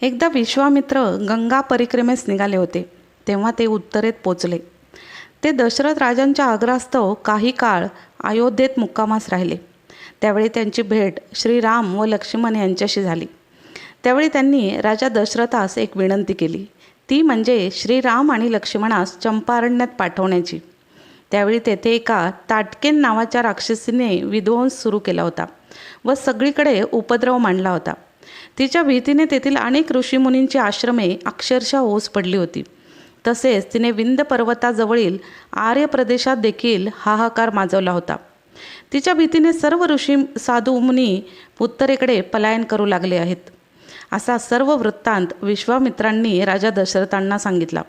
एकदा विश्वामित्र गंगा परिक्रमेस निघाले होते तेव्हा ते उत्तरेत पोचले. ते दशरथ राजांच्या आग्रास्तव काही काळ अयोध्येत मुक्कामास राहिले. त्यावेळी त्यांची भेट श्रीराम व लक्ष्मण यांच्याशी झाली. त्यावेळी त्यांनी राजा दशरथास एक विनंती केली. ती म्हणजे श्रीराम आणि लक्ष्मणास चंपारण्यात पाठवण्याची. त्यावेळी तेथे एका ताटकेन नावाच्या राक्षसीने विध्वंस सुरू केला होता व सगळीकडे उपद्रव मांडला होता. तिच्या भीतीने तेथील अनेक ऋषीमुनींची आश्रमे अक्षरशः ओस पडली होती. तसेच तिने विंद पर्वताजवळील आर्य प्रदेशात देखील हाहाकार माजवला होता. तिच्या भीतीने सर्व ऋषी साधू मुनी उत्तरेकडे पलायन करू लागले आहेत. असा सर्व वृत्तांत विश्वामित्रांनी राजा दशरथांना सांगितला.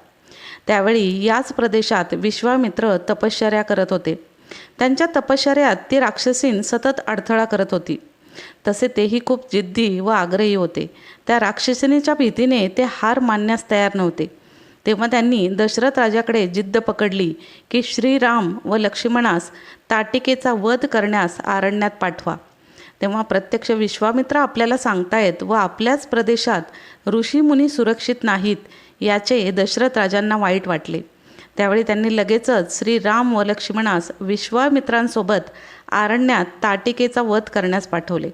त्यावेळी याच प्रदेशात विश्वामित्र तपश्चर्या करत होते. त्यांच्या तपश्चर्यात ती राक्षसीन सतत अडथळा करत होती. तसे तेही खूप जिद्दी व आग्रही होते. त्या राक्षसिनीच्या भीतीने ते हार मानण्यास तयार नव्हते. तेव्हा त्यांनी दशरथ राजाकडे जिद्द पकडली की श्रीराम व लक्ष्मणास ताटिकेचा वध करण्यास आरण्यात पाठवा. तेव्हा प्रत्यक्ष विश्वामित्र आपल्याला सांगतायत व आपल्याच प्रदेशात ऋषीमुनी सुरक्षित नाहीत याचे दशरथ राजांना वाईट वाटले. त्यावेळी त्यांनी लगेचच श्रीराम व लक्ष्मणास विश्वामित्रांसोबत आरण्यात ताटिकेचा वध करण्यास पाठवले.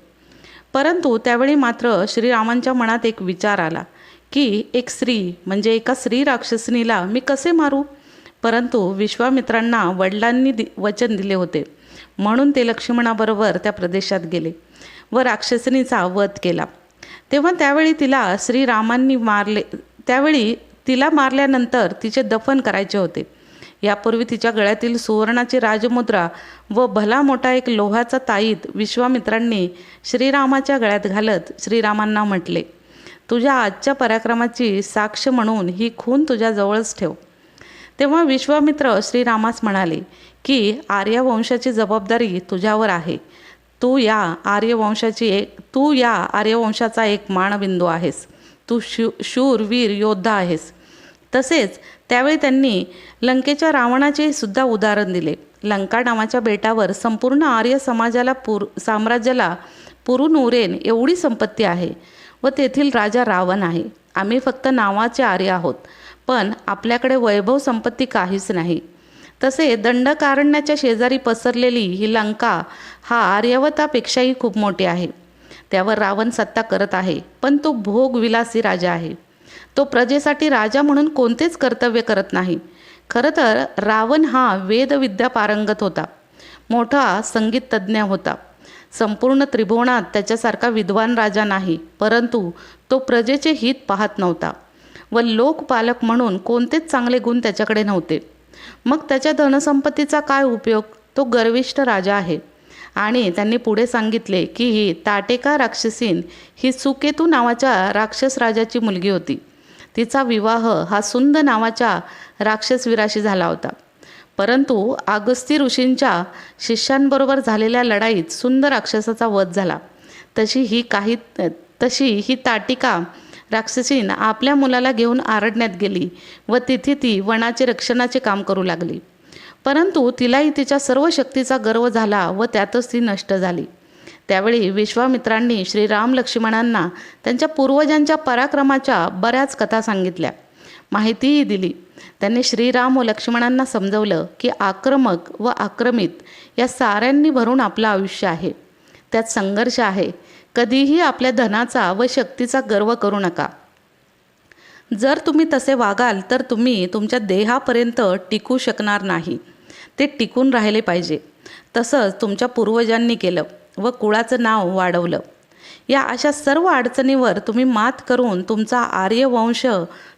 परंतु त्यावेळी मात्र श्रीरामांच्या मनात एक विचार आला की एक स्त्री म्हणजे एका स्त्री राक्षसनीला मी कसे मारू? परंतु विश्वामित्रांना वडिलांनी दि वचन दिले होते. म्हणून ते लक्ष्मणाबरोबर त्या प्रदेशात गेले व राक्षसनीचा वध केला. तेव्हा त्यावेळी तिला श्रीरामांनी मारले त्यावेळी तिला मारल्यानंतर तिचे दफन करायचे होते. यापूर्वी तिच्या गळ्यातील सुवर्णाची राजमुद्रा व भला मोठा एक लोहाचा ताईत विश्वामित्रांनी श्रीरामाच्या गळ्यात घालत श्रीरामांना म्हटले तुझ्या आजच्या पराक्रमाची साक्ष म्हणून ही खून तुझ्याजवळच ठेव. तेव्हा विश्वामित्र श्रीरामास म्हणाले की आर्यवंशाची जबाबदारी तुझ्यावर आहे. तू या आर्यवंशाची एक तू या आर्यवंशाचा एक मानबिंदू आहेस. तू शू शूर वीर योद्धा आहेस. तसेच त्यावेळी त्यांनी लंकेच्या रावणाचे सुद्धा उदाहरण दिले. लंका नावाच्या बेटावर संपूर्ण आर्य समाजाला पूर साम्राज्याला पुरून उरेन एवढी संपत्ती आहे व तेथील राजा रावण आहे. आम्ही फक्त नावाचे आर्य आहोत पण आपल्याकडे वैभव संपत्ती काहीच नाही. तसे दंडकारण्याच्या शेजारी पसरलेली ही लंका हा आर्यवतापेक्षाही खूप मोठी आहे. त्यावर रावण सत्ता करत आहे. पण तो भोगविलासी राजा आहे. तो प्रजेसाठी राजा म्हणून कोणतेच कर्तव्य करत नाही. खरं तर रावण हा वेदविद्या पारंगत होता. मोठा संगीत तज्ज्ञ होता. संपूर्ण त्रिभुवनात त्याच्यासारखा विद्वान राजा नाही. परंतु तो प्रजेचे हित पाहत नव्हता व लोकपालक म्हणून कोणतेच चांगले गुण त्याच्याकडे नव्हते. मग त्याच्या धनसंपत्तीचा काय उपयोग? तो गर्विष्ठ राजा आहे. आणि त्यांनी पुढे सांगितले की ही ताटेका राक्षसीन ही सुकेतू नावाच्या राक्षस राजाची मुलगी होती. तिचा विवाह हा सुंद नावाच्या राक्षसवीराशी झाला होता. परंतु आगस्ती ऋषींच्या शिष्यांबरोबर झालेल्या लढाईत सुंदर राक्षसाचा वध झाला. तशी ही काही तशी ही ताटिका राक्षसीन आपल्या मुलाला घेऊन आरडण्यात गेली व तिथे ती वनाचे रक्षणाचे काम करू लागली. परंतु तिलाही तिच्या सर्व शक्तीचा गर्व झाला व त्यातच ती नष्ट झाली. त्यावेळी विश्वामित्रांनी श्रीराम लक्ष्मणांना त्यांच्या पूर्वजांच्या पराक्रमाच्या बऱ्याच कथा सांगितल्या. माहितीही दिली. त्यांनी श्रीराम व लक्ष्मणांना समजवलं की आक्रमक व आक्रमित या साऱ्यांनी भरून आपलं आयुष्य आहे. त्यात संघर्ष आहे. कधीही आपल्या धनाचा व शक्तीचा गर्व करू नका. जर तुम्ही तसे वागाल तर तुम्ही तुमच्या देहापर्यंत टिकू शकणार नाही. ते टिकून राहिले पाहिजे. तसंच तुमच्या पूर्वजांनी केलं व कुळाचं नाव वाढवलं. या अशा सर्व अडचणीवर तुम्ही मात करून तुमचा आर्यवंश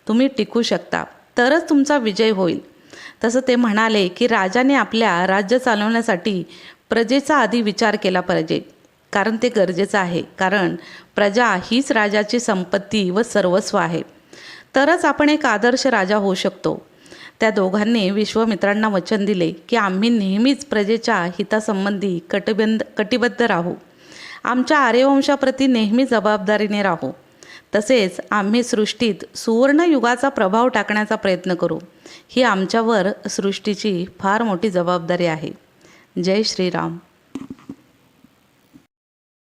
तुम्ही टिकू शकता. तरच तुमचा विजय होईल. तसं ते म्हणाले की राजाने आपल्या राज्य चालवण्यासाठी प्रजेचा आधी विचार केला पाहिजे. कारण ते गरजेचं आहे. कारण प्रजा हीच राजाची संपत्ती व सर्वस्व आहे. तरच आपण एक आदर्श राजा होऊ शकतो. त्या दोघांनी विश्वमित्रांना वचन दिले की आम्ही नेहमीच प्रजेच्या हितासंबंधी कटिबंध कटिबद्ध राहू. आमच्या आर्यवंशाप्रती नेहमी जबाबदारीने राहू. तसेच आम्ही सृष्टीत सुवर्णयुगाचा प्रभाव टाकण्याचा प्रयत्न करू. ही आमच्यावर सृष्टीची फार मोठी जबाबदारी आहे. जय श्रीराम.